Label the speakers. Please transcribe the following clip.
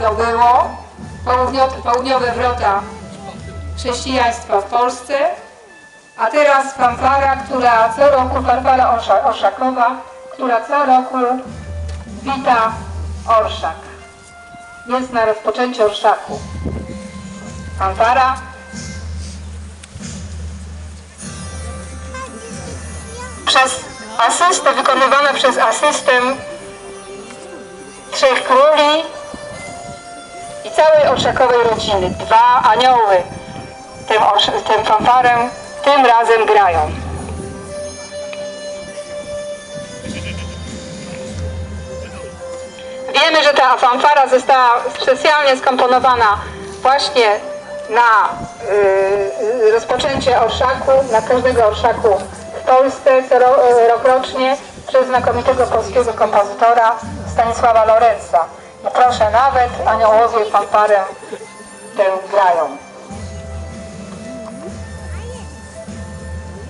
Speaker 1: Było południo- południowe wrota chrześcijaństwa w Polsce, a teraz fanfara, która co roku, fanfara Orsza, Orszakowa, która co roku wita Orszak. Jest na rozpoczęciu Orszaku. Fanfara przez asystę, wykonywana przez asystę Trzech Króli całej orszakowej rodziny. Dwa anioły orsz- tym fanfarę tym razem grają. Wiemy, że ta fanfara została specjalnie skomponowana właśnie na y, y, rozpoczęcie orszaku, na każdego orszaku w Polsce co ro, y, rokrocznie przez znakomitego polskiego kompozytora Stanisława Lorenza. I proszę nawet aniołowie fanfarę tę grają.